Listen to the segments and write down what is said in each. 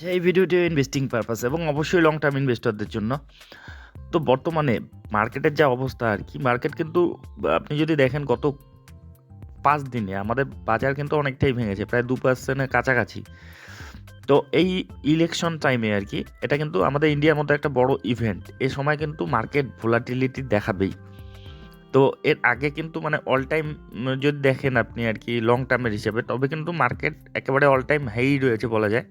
এই ভিডিওটি investing purpose এবং অবশ্যই লং টার্ম ইনভেস্টরদের জন্য। তো বর্তমানে মার্কেটের যা অবস্থা আর কি মার্কেট কিন্তু, আপনি যদি দেখেন গত পাঁচ দিনে আমাদের বাজার কিন্তু অনেকটাই ভেঙেছে, প্রায় দু পার্সেন্টের কাছাকাছি। তো এই ইলেকশন টাইমে আর কি, এটা কিন্তু আমাদের ইন্ডিয়ার মধ্যে একটা বড় ইভেন্ট এ সময় কিন্তু মার্কেট ভোলাটিলিটি দেখাবেই। তো এর আগে কিন্তু মানে অল টাইম যদি দেখেন আপনি আর কি লং টার্মের হিসেবে, তবে কিন্তু মার্কেট একেবারে অল টাইম হাই রয়েছে বলা যায়।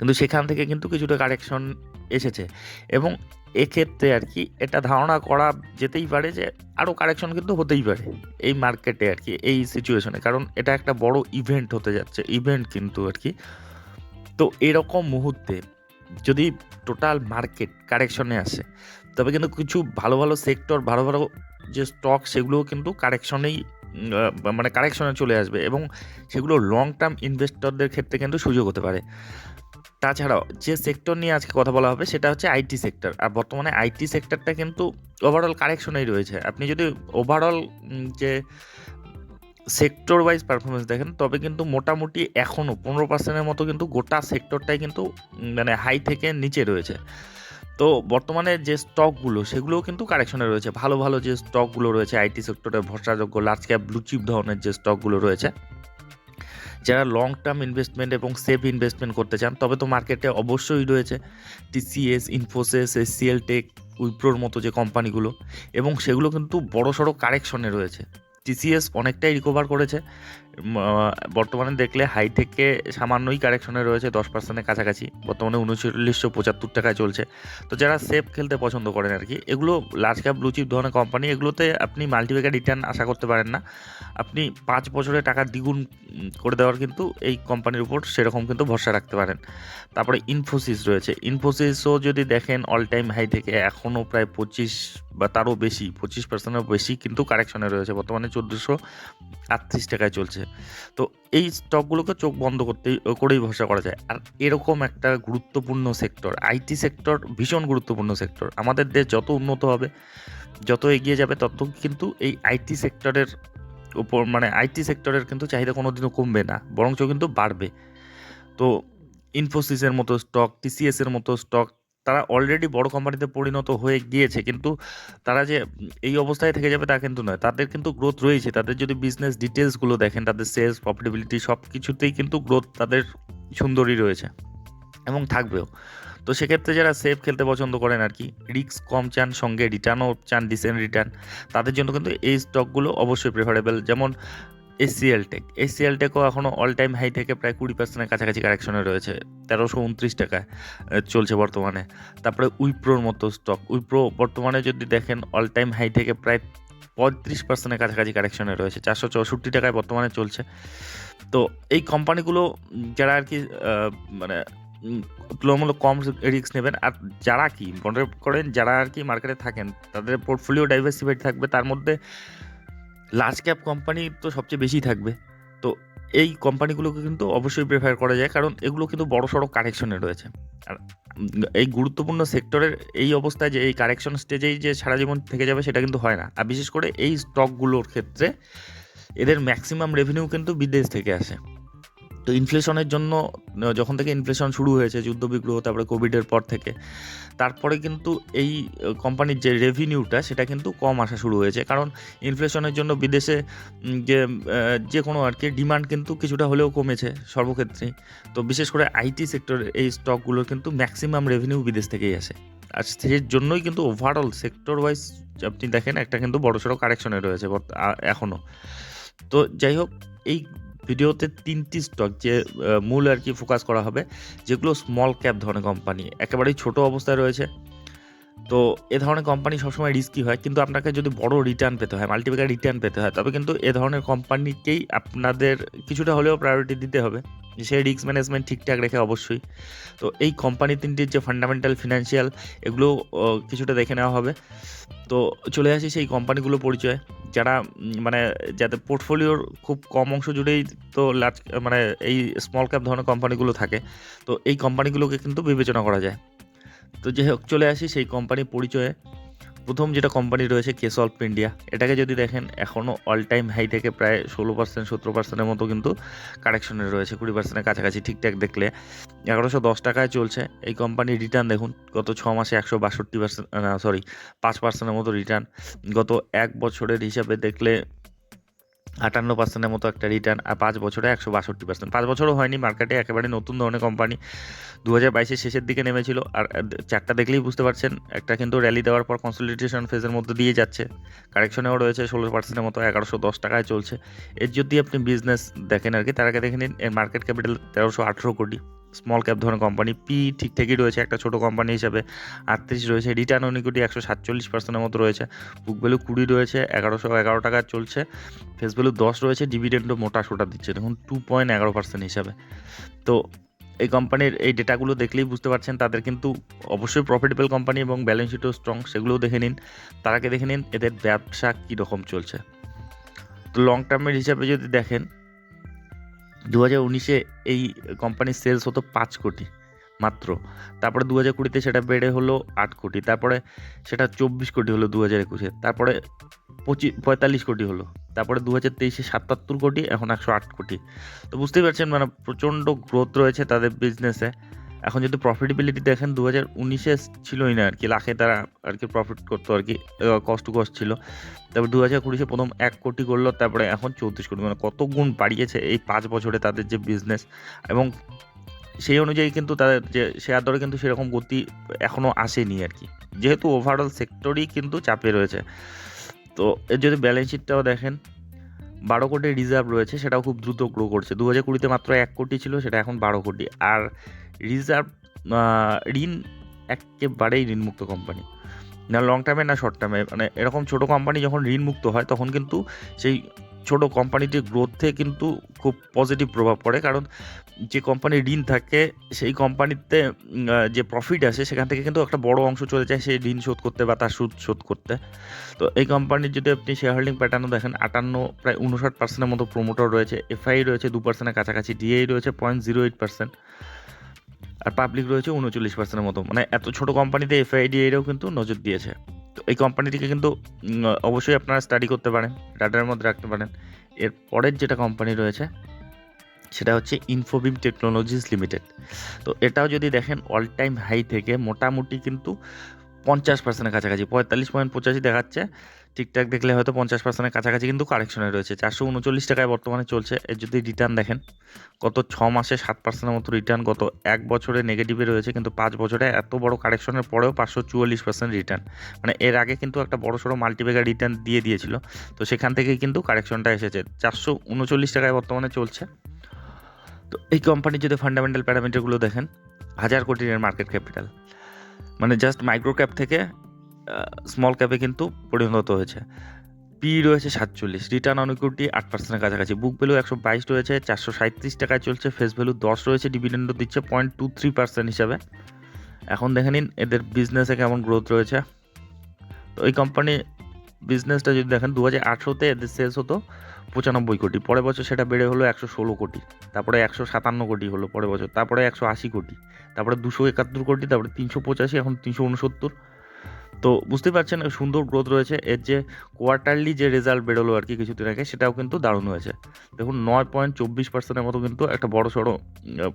কিন্তু সেখান থেকে কিন্তু কিছুটা কারেকশন এসেছে। এবং এক্ষেত্রে আর কি এটা ধারণা করা যেতেই পারে যে আরও কারেকশন কিন্তু হতেই পারে এই মার্কেটে আর কি, এই সিচুয়েশনে কারণ এটা একটা বড় ইভেন্ট হতে যাচ্ছে ইভেন্ট কিন্তু আর কি। তো এরকম মুহূর্তে যদি টোটাল মার্কেট কারেকশনে আসে, তবে কিন্তু কিছু ভালো ভালো সেক্টর ভালো ভালো যে স্টক সেগুলোও কিন্তু কারেকশনেই মানে কারেকশনে চলে আসবে এবং সেগুলো লং টার্ম ইনভেস্টরদের ক্ষেত্রে কিন্তু সুযোগ হতে পারে। তাছাড়াও যে সেক্টর নিয়ে আজকে কথা বলা হবে সেটা হচ্ছে আইটি সেক্টর আর বর্তমানে আইটি সেক্টরটা কিন্তু ওভারঅল কারেকশনেই রয়েছে। আপনি যদি ওভারঅল যে সেক্টর ওয়াইজ পারফরমেন্স দেখেন, তবে কিন্তু মোটামুটি এখনও পনেরো পার্সেন্টের মতো কিন্তু গোটা সেক্টরটাই কিন্তু মানে হাই থেকে নিচে রয়েছে। তো বর্তমানে যে স্টকগুলো সেগুলোও কিন্তু কারেকশনে রয়েছে। ভালো ভালো যে স্টকগুলো রয়েছে আইটি সেক্টরে ভরসাযোগ্য লার্জ ক্যাপ ব্লুচিপ ধরনের যে স্টকগুলো রয়েছে যারা লং টার্ম ইনভেস্টমেন্ট এবং সেফ ইনভেস্টমেন্ট করতে চান, তবে তো মার্কেটে অবশ্যই রয়েছে টিসিএস ইনফোসিস এসিএল টেক উইপ্রোর মতো যে কোম্পানিগুলো এবং সেগুলো কিন্তু বড় সড়ো কারেকশনে রয়েছে টিসিএস অনেকটাই রিকভার করেছে। বর্তমানে দেখলে হাই থেকে সামান্যই কারেকশনে রয়েছে, দশ পার্সেন্টের কাছাকাছি। বর্তমানে উনচল্লিশশো পঁচাত্তর টাকায় চলছে। তো যারা সেফ খেলতে পছন্দ করেন আর কি, এগুলো লার্জ ক্যাপ ব্লুচিপ ধরনের কোম্পানি এগুলোতে আপনি মাল্টিপ্যাকার রিটার্ন আশা করতে পারেন না। আপনি পাঁচ বছরে টাকা দ্বিগুণ করে দেওয়ার কিন্তু এই কোম্পানির উপর সেরকম কিন্তু ভরসা রাখতে পারেন। তারপরে ইনফোসিস রয়েছে। ইনফোসিসও যদি দেখেন অল টাইম হাই থেকে এখনও প্রায় পঁচিশ বা তারও বেশি, পঁচিশ পার্সেন্টের বেশি কিন্তু কারেকশনে রয়েছে। বর্তমানে চোদ্দোশো আটত্রিশ টাকায় চলছে। তো এই স্টকগুলোকে চোখ বন্ধ করতেই, করেই ভরসা করা যায়। আর এরকম একটা গুরুত্বপূর্ণ সেক্টর আইটি সেক্টর ভীষণ গুরুত্বপূর্ণ সেক্টর আমাদের দেশ যত উন্নত হবে, যত এগিয়ে যাবে, তত কিন্তু এই আইটি সেক্টরের উপর মানে আইটি সেক্টরের কিন্তু চাহিদা কোনো দিনও কমবে না, বরঞ্চ কিন্তু বাড়বে। তো ইনফোসিসের মতো স্টক টিসিএসের মতো স্টক তারা অলরেডি বড় কোম্পানিতে পরিণত হয়ে গিয়েছে, কিন্তু তারা যে এই অবস্থায় থেকে যাবে তা কিন্তু নয়। তাদের কিন্তু গ্রোথ রয়েছে। তাদের যদি বিজনেস ডিটেলসগুলো দেখেন, তাদের সেলস প্রফিটেবিলিটি সব কিছুতেই কিন্তু গ্রোথ তাদের সুন্দরই রয়েছে এবং থাকবেও। তো সেক্ষেত্রে যারা সেফ খেলতে পছন্দ করেন আর কি রিক্স কম চান, সঙ্গে রিটার্নও চান ডিসেন্ট রিটার্ন তাদের জন্য কিন্তু এই স্টকগুলো অবশ্যই প্রেফারেবল যেমন এসিএল টেক। এসিএল টেকও এখনও অল টাইম হাই থেকে প্রায় কুড়ি পার্সেন্টের কাছাকাছি কারেকশনে রয়েছে। তেরোশো উনত্রিশ টাকায় চলছে বর্তমানে। তারপরে উইপ্রোর মতো স্টক উইপ্রো বর্তমানে যদি দেখেন অল টাইম হাই থেকে প্রায় পঁয়ত্রিশ পার্সেন্টের কাছাকাছি কারেকশনে রয়েছে। চারশো চৌষট্টি টাকায় বর্তমানে চলছে। তো এই কোম্পানিগুলো যারা আর কি মানে তুলনামূলক কম রিস্ক নেবেন। আর যারা কি, মনে করেন যারা আর কি মার্কেটে থাকেন, তাদের পোর্টফোলিও ডাইভার্সিফাইড থাকবে। তার মধ্যে লার্জ ক্যাপ কোম্পানি তো সবচেয়ে বেশি থাকবে। তো এই কোম্পানিগুলোকে কিন্তু অবশ্যই প্রেফার করা যায়, কারণ এগুলো কিন্তু বড় সড়ো কারেকশনে রয়েছে। আর এই গুরুত্বপূর্ণ সেক্টরের এই অবস্থায় যে এই কারেকশন স্টেজেই যে সারা জীবন থেকে যাবে সেটা কিন্তু হয় না। আর বিশেষ করে এই স্টকগুলোর ক্ষেত্রে এদের ম্যাক্সিমাম রেভিনিউ কিন্তু বিদেশ থেকে আসে। তো ইনফ্লেশনের জন্য যখন থেকে ইনফ্লেশন শুরু হয়েছে যুদ্ধবিগ্রহ তারপরে কোভিডের পর থেকে, তারপরে কিন্তু এই কোম্পানির যে রেভিনিউটা সেটা কিন্তু কম আসা শুরু হয়েছে। কারণ ইনফ্লেশনের জন্য বিদেশে যে যে কোনো আর কি ডিমান্ড কিন্তু কিছুটা হলেও কমেছে সর্বক্ষেত্রেই তো বিশেষ করে আইটি সেক্টরের এই স্টকগুলোর কিন্তু ম্যাক্সিমাম রেভিনিউ বিদেশ থেকেই আসে। আর সেই জন্যই কিন্তু ওভারঅল সেক্টর ওয়াইজ আপনি দেখেন, একটা কিন্তু বড়সড় কারেকশনে রয়েছে এখনও তো যাই হোক, এই ভিডিওতে তিনটি স্টক যে মূল আর কি ফোকাস করা হবে, যেগুলো স্মল ক্যাপ ধরনের কোম্পানি একেবারেই ছোট অবস্থায় রয়েছে। তো এ ধরনের কোম্পানি সবসময় রিস্কি হয়। কিন্তু আপনাকে যদি বড় রিটার্ন পেতে হয় মাল্টিপ্যাকার রিটার্ন পেতে হয়, তবে কিন্তু এ ধরনের কোম্পানিকেই আপনাদের কিছুটা হলেও প্রায়োরিটি দিতে হবে। সেই রিস্ক ম্যানেজমেন্ট ঠিকঠাক রেখে অবশ্যই। তো এই কোম্পানি তিনটির যে ফান্ডামেন্টাল ফিনান্সিয়াল এগুলো কিছুটা দেখে নেওয়া হবে। তো চলে আসি সেই কোম্পানিগুলো পরিচয়। যারা মানে যাদের পোর্টফোলিওর খুব কম অংশ জুড়েই তো লার্জ মানে এই স্মল ক্যাপ ধরনের কোম্পানিগুলো থাকে। তো এই কোম্পানিগুলোকে কিন্তু বিবেচনা করা যায়। তো যাই হোক চলে আসি সেই কোম্পানি পরিচয়ে। প্রথম যেটা কোম্পানি রয়েছে কেস কেসল্প ইন্ডিয়া এটাকে যদি দেখেন এখনও অল টাইম হাই থেকে প্রায় ষোলো পার্সেন্ট সতেরো পার্সেন্টের মতো কিন্তু কারেকশনে রয়েছে, কুড়ি পার্সেন্টের কাছাকাছি ঠিকঠাক দেখলে। এগারোশো দশ টাকায় চলছে। এই কোম্পানির রিটার্ন দেখুন, গত ছ মাসে একশো বাষট্টি পার্সেন্ট সরি পাঁচ পার্সেন্টের মতো রিটার্ন গত এক বছরের হিসাবে দেখলে আটান্ন পার্সেন্টের মতো একটা রিটার্ন আর পাঁচ বছরে একশো বাষট্টি পার্সেন্ট পাঁচ বছরও হয়নি মার্কেটে একেবারে নতুন ধরনের কোম্পানি দু হাজার বাইশের শেষের দিকে নেমেছিল, আর চারটা দেখলেই বুঝতে পারছেন, একটা কিন্তু র্যালি দেওয়ার পর কনসলিডেশন ফেজের মধ্যে দিয়ে যাচ্ছে। কারেকশনেও রয়েছে, ষোলো পার্সেন্টের মতো, এগারোশো দশ টাকায় চলছে। এর যদি আপনি বিজনেস দেখেন আর কি, তার আগে দেখে নিন, এর মার্কেট ক্যাপিটাল তেরোশো আঠেরো কোটি। স্মল ক্যাপ ধরনের কোম্পানি পি ঠিকঠাকই রয়েছে, একটা ছোটো কোম্পানি হিসাবে আটত্রিশ রয়েছে রিটার্ন অনিকুটি একশো সাতচল্লিশ পার্সেন্টের মতো রয়েছে বুক ভ্যালু কুড়ি রয়েছে, এগারোশো এগারো টাকা চলছে ফেস ভ্যালু দশ রয়েছে ডিভিডেন্ডও মোটা সোটা দিচ্ছে, দেখুন টু পয়েন্ট এগারো পার্সেন্ট হিসাবে। তো এই কোম্পানির এই ডেটাগুলো দেখলেই বুঝতে পারছেন, তাদের কিন্তু অবশ্যই প্রফিটেবল কোম্পানি এবং ব্যালেন্স শিটও স্ট্রং সেগুলোও দেখে নিন। তার আগে দেখে নিন, এদের ব্যবসা কীরকম চলছে। তো লং টার্মের হিসাবে যদি দেখেন দু হাজার উনিশে এই কোম্পানির সেলস হতো পাঁচ কোটি মাত্র। তারপরে দু হাজার কুড়িতে সেটা বেড়ে হলো আট কোটি। তারপরে সেটা চব্বিশ কোটি হলো দু হাজার একুশে। তারপরে পঁচিশ পঁয়তাল্লিশ কোটি হলো। তারপরে দু হাজার তেইশে সাতাত্তর কোটি, এখন একশো আট কোটি। তো বুঝতেই পারছেন মানে প্রচণ্ড গ্রোথ রয়েছে তাদের বিজনেসে এখন যদি প্রফিটেবিলিটি দেখেন দু হাজার উনিশে ছিলই না আর কি লাখে তারা আর কি প্রফিট করতো আর কি কষ্ট টু কস্ট ছিল। তারপর দু হাজার কুড়িতে প্রথম এক কোটি করল, তারপরে এখন চৌত্রিশ কোটি। মানে কত গুণ বাড়িয়েছে এই পাঁচ বছরে তাদের যে বিজনেস এবং সেই অনুযায়ী কিন্তু তাদের যে শেয়ার দরে কিন্তু সেরকম গতি এখনও আসেনি আর কি যেহেতু ওভারঅল সেক্টরই কিন্তু চাপে রয়েছে। তো এর যদি ব্যালেন্স শিটটাও দেখেন, বারো কোটি রিজার্ভ রয়েছে, সেটাও খুব দ্রুত গ্রো করছে। দু হাজার কুড়িতে মাত্র এক কোটি ছিল, সেটা এখন বারো কোটি। আর রিজার্ভ ঋণ একেবারেই ঋণমুক্ত কোম্পানি না লং টার্মে না শর্ট টার্মে মানে এরকম ছোটো কোম্পানি যখন ঋণমুক্ত হয়, তখন কিন্তু সেই ছোটো কোম্পানিটির গ্রোথে কিন্তু খুব পজিটিভ প্রভাব পড়ে। কারণ যে কোম্পানির ঋণ থাকে, সেই কোম্পানিতে যে প্রফিট আসে, সেখান থেকে কিন্তু একটা বড় অংশ চলে যায় সেই ঋণ শোধ করতে বা তার সুদ শোধ করতে। তো এই কোম্পানির যদি আপনি শেয়ার হোল্ডিং প্যাটার্নও দেখেন, আটান্ন, প্রায় উনষাট পার্সেন্টের মতো প্রোমোটার রয়েছে এফআই রয়েছে দু পার্সেন্টের কাছাকাছি ডিআই রয়েছে পয়েন্ট জিরো এইট পার্সেন্ট আর পাবলিক রয়েছে উনচল্লিশ পার্সেন্টের মতো। মানে এত ছোটো কোম্পানিতে এফআইডিআইরাও কিন্তু নজর দিয়েছে। তো এই কোম্পানিটিকে কিন্তু অবশ্যই আপনারা স্টাডি করতে পারেন ডাটার মধ্যে রাখতে পারেন। এর পরের যেটা কোম্পানি রয়েছে, সেটা হচ্ছে ইনফোবিম টেকনোলজিস লিমিটেড তো এটাও যদি দেখেন অল টাইম হাই থেকে মোটামুটি কিন্তু পঞ্চাশ পার্সেন্টের কাছাকাছি, পঁয়তাল্লিশ পয়েন্ট পঁচাশি দেখাচ্ছে। ঠিকঠাক দেখলে হয়তো পঞ্চাশ পার্সেন্টের কাছাকাছি কিন্তু কারেকশনে রয়েছে। চারশো উনচল্লিশ টাকায় বর্তমানে চলছে। এর যদি রিটার্ন দেখেন, গত ছ মাসে সাত পার্সেন্টের মতো রিটার্ন গত এক বছরে নেগেটিভে রয়েছে, কিন্তু পাঁচ বছরে এত বড় কারেকশনের পরেও পাঁচশো চুয়াল্লিশ পার্সেন্ট রিটার্ন মানে এর আগে কিন্তু একটা বড় সড়ো মাল্টিবেগার রিটার্ন দিয়ে দিয়েছিল। তো সেখান থেকেই কিন্তু কারেকশনটা এসেছে। চারশো উনচল্লিশ টাকায় বর্তমানে চলছে। তো এই কোম্পানির যদি ফান্ডামেন্টাল প্যারামিটারগুলো দেখেন, হাজার কোটির মার্কেট ক্যাপিটাল মানে জাস্ট মাইক্রো ক্যাপ থেকে স্মল ক্যাপে কিন্তু পরিণত হয়েছে। পি রয়েছে সাতচল্লিশ রিটার্ন অন ইকুইটি আট পার্সেন্টের কাছাকাছি। বুক ভ্যালু একশো বাইশ রয়েছে, চারশো সাঁত্রিশ টাকায় চলছে। ফেস ভ্যালু দশ রয়েছে ডিভিডেন্ডও দিচ্ছে পয়েন্ট টু থ্রি পার্সেন্ট হিসাবে। এখন দেখে নিন এদের বিজনেসে কেমন গ্রোথ রয়েছে। তো এই কোম্পানি বিজনেসটা যদি দেখেন দু হাজার আঠেরোতে এদের সেলস হতো পঁচানব্বই কোটি। পরের বছর সেটা বেড়ে হলো একশো ষোলো কোটি। তারপরে একশো সাতান্ন কোটি হলো পরের বছর। তারপরে একশো আশি কোটি। তারপরে দুশো একাত্তর কোটি, তারপরে তিনশো পঁচাশি, এখন তিনশো উনসত্তর। তো বুঝতে পারছেন সুন্দর গ্রোথ রয়েছে। এর যে কোয়ার্টারলি যে রেজাল্ট বেরোলো আর কি কিছুদিন আগে, সেটাও কিন্তু দারুণ হয়েছে। দেখুন, নয় পয়েন্ট চব্বিশ পার্সেন্টের মতো কিন্তু একটা বড় সড়ো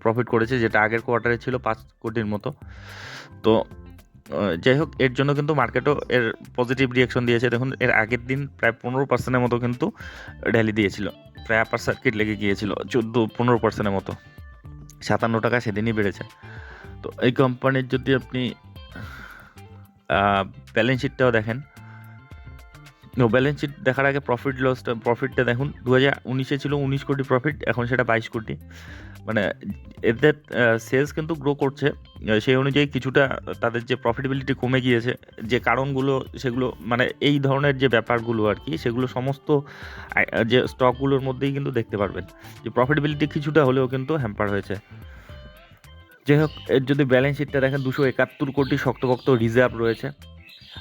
প্রফিট করেছে, যেটা আগের কোয়ার্টারে ছিল পাঁচ কোটির মতো। তো যাই হোক, এর জন্য কিন্তু মার্কেটও এর পজিটিভ রিয়াকশন দিয়েছে। দেখুন, এর আগের দিন প্রায় পনেরো পার্সেন্টের মতো কিন্তু র্যালি দিয়েছিল। প্রায় আপার সার্কিট লেগে গিয়েছিল, চোদ্দ, পনেরো পার্সেন্টের মতো। সাতান্ন টাকা সেদিনই বেড়েছে। তো এই কোম্পানির যদি আপনি ব্যালেন্স শিটটাও দেখেন। ব্যালেন্স শিট দেখার আগে প্রফিট লসটা প্রফিটটা দেখুন। দু হাজার উনিশে ছিল উনিশ কোটি প্রফিট এখন সেটা বাইশ কোটি। মানে এদের সেলস কিন্তু গ্রো করছে। সেই অনুযায়ী কিছুটা তাদের যে প্রফিটেবিলিটি কমে গিয়েছে, যে কারণগুলো সেগুলো মানে এই ধরনের যে ব্যাপারগুলো আর কি, সেগুলো সমস্ত যে স্টকগুলোর মধ্যেই কিন্তু দেখতে পারবেন। যে প্রফিটেবিলিটি কিছুটা হলেও কিন্তু হ্যাম্পার হয়েছে। যাই হোক এর যদি ব্যালেন্স শিটটা দেখেন, দুশো একাত্তর কোটি শক্তভক্ত রিজার্ভ রয়েছে।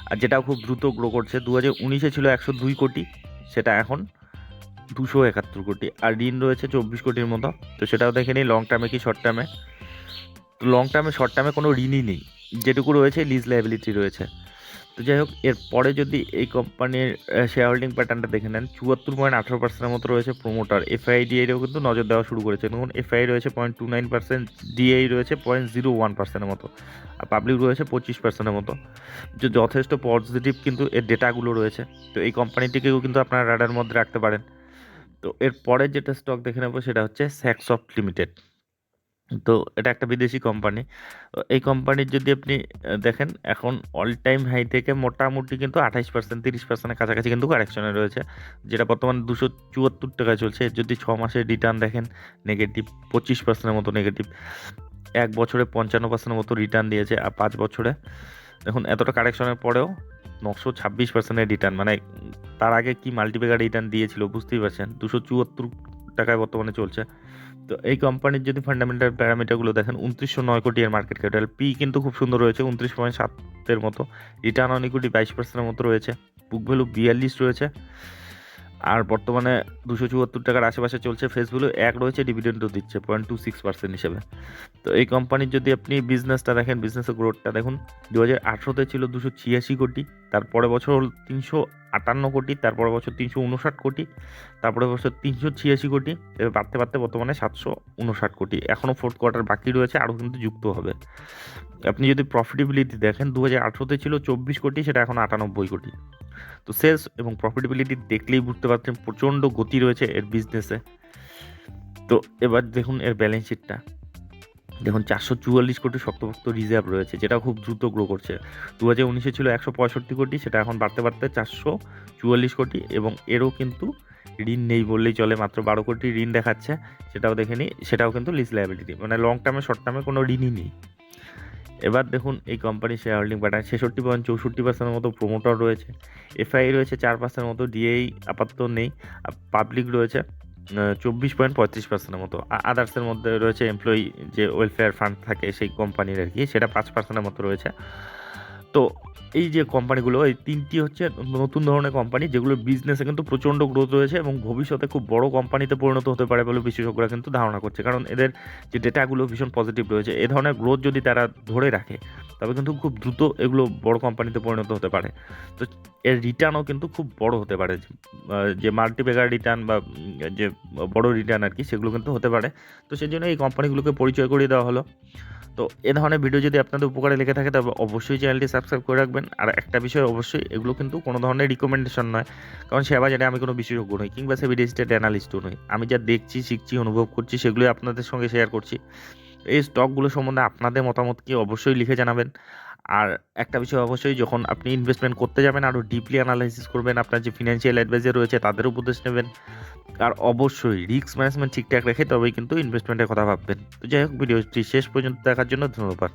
আর যেটাও খুব দ্রুত গ্রো করছে দু হাজার উনিশে ছিল একশো দুই কোটি, সেটা এখন দুশো একাত্তর কোটি। আর ঋণ রয়েছে চব্বিশ কোটির মতো। তো সেটাও দেখে নিই লং টার্মে কি শর্ট টার্মে তো লং টার্মে শর্ট টার্মে কোনো ঋণই নেই। যেটুকু রয়েছে লিজ লাইবিলিটি রয়েছে। তো যাই হোক এরপরে যদি এই কোম্পানির শেয়ার হোল্ডিং প্যাটার্নটা দেখে নেন, চুয়াত্তর পয়েন্ট আঠারো পার্সেন্টের মতো রয়েছে প্রোমোটার এফআইডিআইও কিন্তু নজর দেওয়া শুরু করেছে। দেখুন এফআই রয়েছে point two nine percent DI রয়েছে পয়েন্ট জিরো ওয়ান পার্সেন্টের মতো, আর পাবলিক রয়েছে পঁচিশ পার্সেন্টের মতো। যে যথেষ্ট পজিটিভ কিন্তু এর ডেটাগুলো রয়েছে। তো এই কোম্পানিটিকেও কিন্তু আপনারা রাডার মধ্যে রাখতে পারেন। তো এরপরে যেটা স্টক দেখে নেব, সেটা হচ্ছে স্যাকসফট লিমিটেড তো এটা একটা বিদেশি কোম্পানি এই কোম্পানির যদি আপনি দেখেন, এখন অল টাইম হাই থেকে মোটামুটি কিন্তু আঠাইশ পার্সেন্ট তিরিশ পার্সেন্টের কাছাকাছি কিন্তু কারেকশনে রয়েছে, যেটা বর্তমানে দুশো চুয়াত্তর টাকায় চলছে। যদি ছ মাসের রিটার্ন দেখেন নেগেটিভ পঁচিশ পার্সেন্টের মতো নেগেটিভ এক বছরে পঞ্চান্ন পার্সেন্টের মতো রিটার্ন দিয়েছে, আর পাঁচ বছরে, দেখুন, এতটা কারেকশনের পরেও নশো ছাব্বিশ পার্সেন্টের রিটার্ন মানে তার আগে কি মাল্টিপেকার রিটার্ন দিয়েছিল, বুঝতেই পারছেন? দুশো চুয়াত্তর টাকায় বর্তমানে চলছে। তো এই কোম্পানির যদি ফান্ডামেন্টাল প্যারামিটারগুলো দেখেন, উনত্রিশশো নয় কোটি এর মার্কেট ক্যাপিটাল পি কিন্তু খুব সুন্দর রয়েছে, উনত্রিশ পয়েন্ট সাতের মতো। রিটার্ন অন ইকুইটি বাইশ পার্সেন্টের মতো রয়েছে বুক ভ্যালু বিয়াল্লিশ রয়েছে। আর বর্তমানে দুশো চুয়াত্তর টাকার আশেপাশে চলছে ফেস ভ্যালু এক রয়েছে ডিভিডেন্ডও দিচ্ছে পয়েন্ট টু সিক্স পার্সেন্ট হিসেবে। তো এই কোম্পানির যদি আপনি বিজনেসটা দেখেন বিজনেসের গ্রোথটা দেখুন দু হাজার আঠেরোতে ছিল দুশো ছিয়াশি কোটি তারপরে বছর তিনশো আটান্ন কোটি তারপরে বছর তিনশো উনষাট কোটি তারপরে বছর তিনশো ছিয়াশি কোটি, এবার বাড়তে বাড়তে বর্তমানে সাতশো উনষাট কোটি। এখনও ফোর্থ কোয়ার্টার বাকি রয়েছে, আরও কিন্তু যুক্ত হবে। আপনি যদি প্রফিটেবিলিটি দেখেন দু হাজার আঠেরোতে ছিল চব্বিশ কোটি, সেটা এখন আটানব্বই কোটি। তো সেলস এবং প্রফিটেবিলিটি দেখলেই বুঝতে পারছেন প্রচণ্ড গতি রয়েছে এর বিজনেসে তো এবার দেখুন এর ব্যালেন্স শিটটা দেখুন, চারশো চুয়াল্লিশ কোটি শক্তপোক্ত রিজার্ভ রয়েছে যেটা খুব দ্রুত গ্রো করছে। দু হাজার উনিশে ছিল একশো পঁয়ষট্টি কোটি, সেটা এখন বাড়তে বাড়তে চারশো চুয়াল্লিশ কোটি, এবং এরও কিন্তু ঋণ নেই বললেই চলে, মাত্র বারো কোটি ঋণ দেখাচ্ছে, সেটাও দেখে নিই, সেটাও কিন্তু লিজ লাইবিলিটি মানে লং টার্মে শর্ট টার্মে কোনো ঋণই নেই। এবার দেখুন, এই কোম্পানির শেয়ার হোল্ডিং প্যাটার্ন ছেষট্টি পয়েন্ট চৌষট্টি পার্সেন্টের মতো প্রোমোটার রয়েছে এফআই রয়েছে চার পার্সেন্টের মতো ডিএই আপাতত নেই পাবলিক রয়েছে চব্বিশ পয়েন্ট পঁয়ত্রিশ পার্সেন্টের মতো। আদার্সের মধ্যে রয়েছে এমপ্লয়ি যে ওয়েলফেয়ার ফান্ড থাকে, সেই কোম্পানির আর কি, সেটা পাঁচ পার্সেন্টের মতো রয়েছে। তো এই যে কোম্পানিগুলো, এই তিনটি হচ্ছে নতুন ধরনের কোম্পানি যেগুলোর বিজনেসে কিন্তু প্রচণ্ড গ্রোথ রয়েছে এবং ভবিষ্যতে খুব বড় কোম্পানিতে পরিণত হতে পারে বলে বিশেষজ্ঞরা কিন্তু ধারণা করছে। কারণ এদের যে ডেটাগুলো ভীষণ পজিটিভ রয়েছে, এ ধরনের গ্রোথ যদি তারা ধরে রাখে, তবে কিন্তু খুব দ্রুত এগুলো বড় কোম্পানিতে পরিণত হতে পারে। তো এর রিটার্নও কিন্তু খুব বড় হতে পারে। যে- মাল্টিপেগার রিটার্ন বা যে বড় রিটার্ন আর কি, সেগুলো কিন্তু হতে পারে। তো সেই জন্য এই কোম্পানিগুলোকে পরিচয় করিয়ে দেওয়া হলো। তো এ ধরনের ভিডিও যদি আপনাদের উপকারে লেগে থাকে, তবে অবশ্যই চ্যানেলটি সাবস্ক্রাইব করে রাখবেন। আর একটা বিষয় অবশ্যই, এগুলো কিন্তু কোনো ধরনের রিকমেন্ডেশন নয়। কারণ সে বাজারে আমি কোনো বিশেষজ্ঞ নই, কিংবা সে বিদেশিস্টেড অ্যানালিস্টও নই। আমি যা দেখছি, শিখছি, অনুভব করছি, সেগুলোই আপনাদের সঙ্গে শেয়ার করছি। এই স্টকগুলো সম্বন্ধে আপনাদের মতামত কি অবশ্যই লিখে জানাবেন। আর একটা বিষয় অবশ্যই, যখন আপনি ইনভেস্টমেন্ট করতে যাবেন আরও ডিপলি অ্যানালাইসিস করবেন, আপনার যে ফিনান্সিয়াল অ্যাডভাইজার রয়েছে, তাদের উপদেশ নেবেন। আর অবশ্যই রিস্ক ম্যানেজমেন্ট ঠিকঠাক রেখে তবেই কিন্তু ইনভেস্টমেন্টের কথা ভাববেন। তো যাই হোক, ভিডিওটি শেষ পর্যন্ত দেখার জন্য ধন্যবাদ।